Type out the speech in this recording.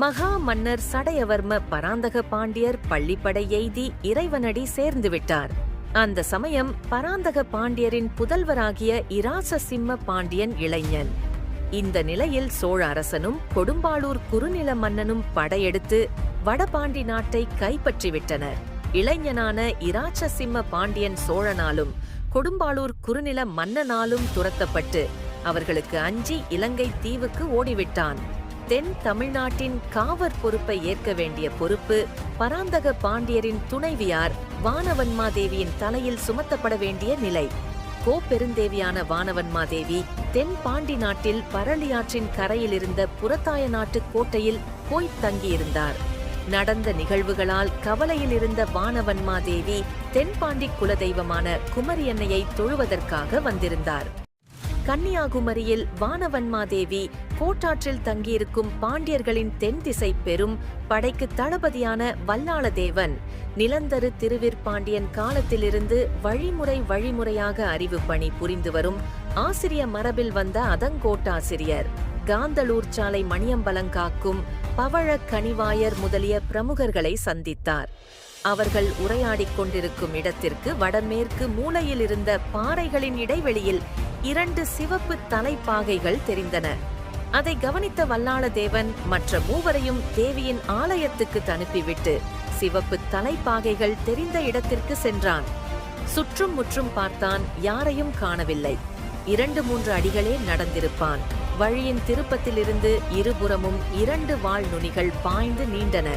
மகா மன்னர் சடையவர்ம பராந்தக பாண்டியர் பள்ளிப்படை எய்தி இறைவனடி சேர்ந்து விட்டார் அந்த சமயம் பராந்தக பாண்டியரின் புதல்வராகிய இராச சிம்ம பாண்டியன் இளைஞன். இந்த நிலையில் சோழ அரசனும் கொடும்பாளூர் குறுநில மன்னனும் படையெடுத்து வடபாண்டி நாட்டை கைப்பற்றிவிட்டனர். இளைஞனான இராச்ச சிம்ம பாண்டியன் சோழனாலும் கொடும்பாளூர் குறுநில மன்னனாலும் துரத்தப்பட்டு அவர்களுக்கு அஞ்சி இலங்கை தீவுக்கு ஓடிவிட்டான். தென் தமிழ்நாட்டின் காவற் பொறுப்பை ஏற்க வேண்டிய பொறுப்பு பராந்தக பாண்டியரின் துணைவியார் வானவன்மாதேவியின் தலையில் சுமத்தப்பட வேண்டிய நிலை. கோப்பெருந்தேவியான வானவன்மாதேவி தென் பாண்டி நாட்டில் பரளியாற்றின் கரையில் இருந்த புறத்தாய நாட்டு கோட்டையில் போய் தங்கியிருந்தார். நடந்த நிகழ்வுகளால் கவலையில் இருந்த வானவன்மாதேவி தென்பாண்டி குலதெய்வமான குமரியன்னையை தொழுவதற்காக வந்திருந்தார். கன்னியாகுமரியில் வானவன்மாதேவி கோட்டாற்றில் தங்கியிருக்கும் பாண்டியர்களின் தென் திசை பெரும் படைக்கு தளபதியான வல்லாளதேவன். நிலந்தரு திருவிற்பாண்டியன் காலத்திலிருந்து வழிமுறை வழிமுறையாக அறிவு பணி புரிந்து வரும் ஆசிரிய மரபில் வந்த அதங்கோட்டாசிரியர் காந்தலூர் சாலை மணியம்பலங்காக்கும் பவழ கனிவாயர் முதலிய பிரமுகர்களை சந்தித்தார். அவர்கள் உரையாடிக் கொண்டிருக்கும் இடத்திற்கு வடமேற்கு மூலையில் இருந்த பாறைகளின் இடைவெளியில் இரண்டு சிவப்பு தலைப்பாகைகள் தெரிந்தன. அதை கவனித்த வல்லாளதேவன் மற்ற மூவரையும் தேவியின் ஆலயத்துக்கு அனுப்பிவிட்டு சிவப்பு தலைப்பாகைகள் தெரிந்த இடத்திற்கு சென்றான். சுற்றும் முற்றும் பார்த்தான் யாரையும் காணவில்லை. இரண்டு மூன்று அடிகளே நடந்திருப்பான். வழியின் திருப்பத்திலிருந்து இருபுறமும் இரண்டு வாள் நுனிகள் பாய்ந்து நீண்டன.